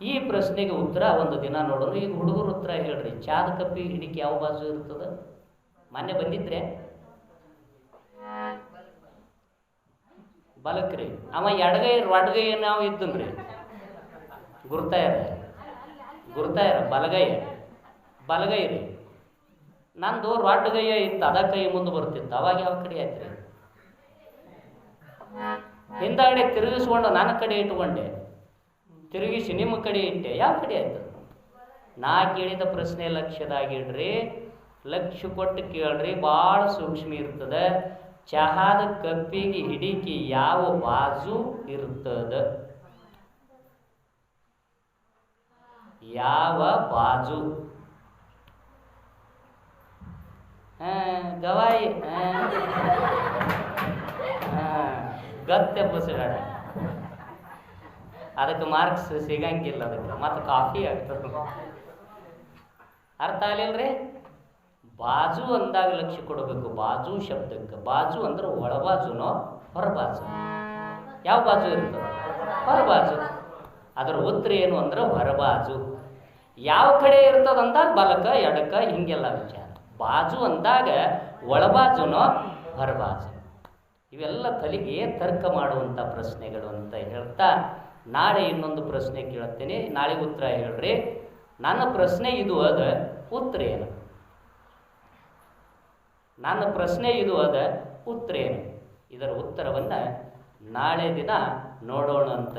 ಈ ಪ್ರಶ್ನೆಗೆ ಉತ್ತರ ಒಂದು ದಿನ ನೋಡೋಣ ಈಗ ಹುಡುಗರು ಉತ್ತರ ಹೇಳ್ರಿ. ಚಾದ ಕಪ್ಪಿ ಹಿಡಿಕೆ ಯಾವ ಬಾಜು ಇರ್ತದೆ? ಮೊನ್ನೆ ಬಂದಿದ್ರೆ? ಬಲಕ್ರಿ ಅವ ಎಡಗೈ, ರಡ್ಗೈ ನಾವು ಇದ್ದನ್ರಿ. ಗುರ್ತಾಯರ. ಗುರ್ತಾಯರ, ಬಲಗೈ. ಬಲಗೈ ರೀ. ನಂದು ರೊಡ್ಗೈಯ ಇತ್ತು. ಅದ ಕೈ ಮುಂದೆ ಬರ್ತಿತ್ತು. ಅವಾಗ ಯಾವ ಕಡೆ ಆಯ್ತ್ರಿ? ಹಿಂದಾಗಡೆ ತಿರುಗಿಸ್ಕೊಂಡು ನನ್ನ ಕಡೆ ಇಟ್ಕೊಂಡೆ. ತಿರುಗಿಸಿ, ನಿಮ್ಮ ಕಡೆ ಇಟ್ಟೆ. ಯಾವ ಕಡೆ ಆಯ್ತು? ನಾ ಕೇಳಿದ ಪ್ರಶ್ನೆ ಲಕ್ಷ್ಯದಾಗಿಡ್ರಿ ಲಕ್ಷ್ಯ ಕೊಟ್ಟು ಕೇಳ್ರಿ ಭಾಳ ಸೂಕ್ಷ್ಮ ಇರ್ತದೆ. ಚಹಾದ ಕಪ್ಪಿಗೆ ಹಿಡಿಕೆ ಯಾವ ಬಾಜು ಇರ್ತದ? ಯಾವ ಬಾಜು? ಗವಾಯಿ ಗತ್ತೆ ಬಸಗಾಡ ಅದಕ್ಕೆ ಮಾರ್ಕ್ಸ್ ಸಿಗಂಗಿಲ್ಲ ಅದಕ್ಕೆ. ಮತ್ತು ಕಾಫಿ ಆಗ್ತದೆ ಅರ್ಥ ಆಗಲಿಲ್ಲರಿ ಬಾಜು ಅಂದಾಗ ಲಕ್ಷ್ಯ ಕೊಡಬೇಕು. ಬಾಜು ಶಬ್ದಕ್ಕೆ. ಬಾಜು ಅಂದ್ರೆ ಒಳಬಾಜುನೋ ಹೊರಬಾಜು? ಯಾವ ಬಾಜು ಇರ್ತದೆ? ಹೊರಬಾಜು. ಅದರ ಉತ್ತರ ಏನು ಅಂದ್ರೆ ಹೊರಬಾಜು. ಯಾವ ಕಡೆ ಇರ್ತದ ಅಂದಾಗ ಬಲಕ, ಎಡಕ, ಹಿಂಗೆಲ್ಲ ವಿಚಾರ. ಬಾಜು ಅಂದಾಗ ಒಳಬಾಜುನೋ ಹೊರಬಾಜು? ಇವೆಲ್ಲ ತಲೆಗೆ ತರ್ಕ ಮಾಡುವಂಥ ಪ್ರಶ್ನೆಗಳು ಅಂತ ಹೇಳ್ತಾ ನಾಳೆ ಇನ್ನೊಂದು ಪ್ರಶ್ನೆ ಕೇಳುತ್ತೇನೆ. ನಾಳೆ ಉತ್ತರ ಹೇಳ್ರಿ. ನನ್ನ ಪ್ರಶ್ನೆ ಇದು ಅದ, ಉತ್ತರ ಏನು? ನನ್ನ ಪ್ರಶ್ನೆ ಇದು ಅದ, ಉತ್ತರ ಏನು? ಇದರ ಉತ್ತರವನ್ನು ನಾಳೆ ದಿನ ನೋಡೋಣ ಅಂತ